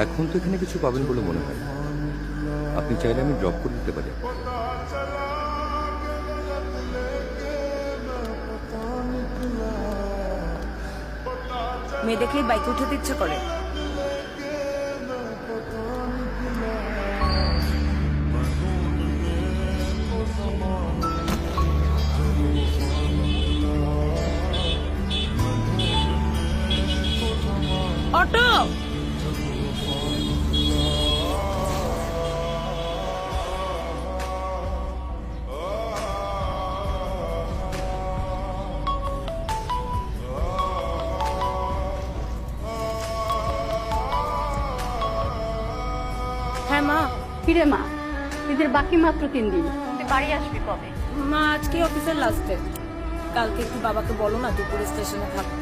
এখন তো এখানে কিছু পাবেন বলে মনে হয়। আপনি চাইলে আমি ড্রপ করে দিতে পারি। মেয়ে দেখলেই বাইকে উঠাতে ইচ্ছে করে। অটো! হ্যাঁ মা ফিরে মা। ঈদের বাকি মাত্র তিন দিন। তুই বাড়ি আসবি কবে? মা আজকে অফিসের লাস্ট ডে কালকে একটু বাবাকে বলো না দুপুরে স্টেশনে থাকতে।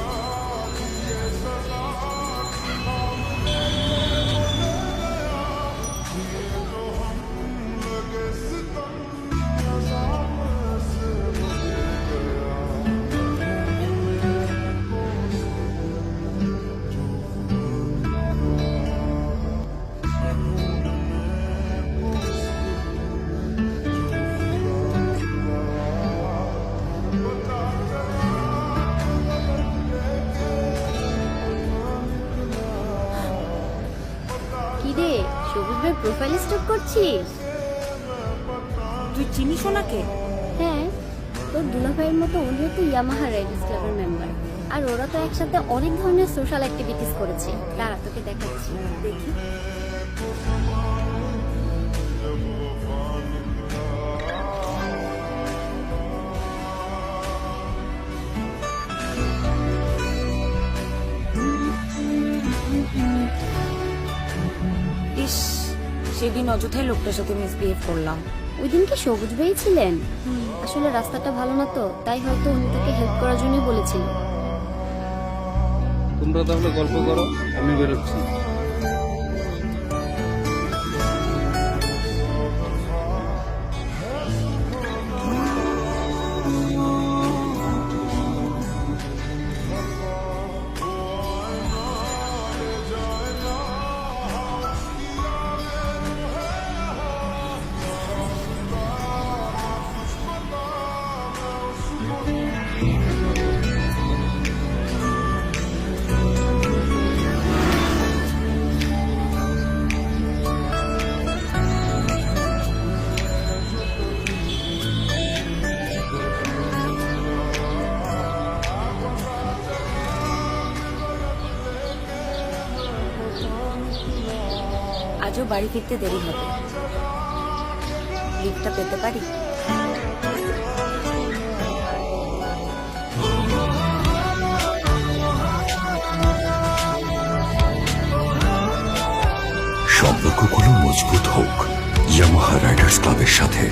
প্রোফাইল স্টক করছিস? তুই চিনিস ওনাকে? হ্যাঁ তোর দুলা ভাইয়ের মতো উনিও তো ইয়ামাহা রাইডার্স ক্লাবের মেম্বার আর ওরা তো একসাথে অনেক ধরনের সোশ্যাল অ্যাক্টিভিটিস করেছে। তারা তোকে দেখাচ্ছি। দেখি। ইস। সেদিন অযথাই লোকটার সাথে মিসবিহেভ করলাম। ওই দিন কি সবুজ ভাই ছিলেন? আসলে রাস্তাটা ভালো না তো তাই হয়তো উনি তাকে হেল্প করার জন্যই বলেছিল তোমরা তাহলে গল্প করো আমি বেরোচ্ছি। আজও বাড়ি ফিরতে দেরি হবে। লিফটটা পেতে পারি? সম্পর্কগুলো মজবুত হোক ইয়ামাহা রাইডার্স ক্লাবের সাথে।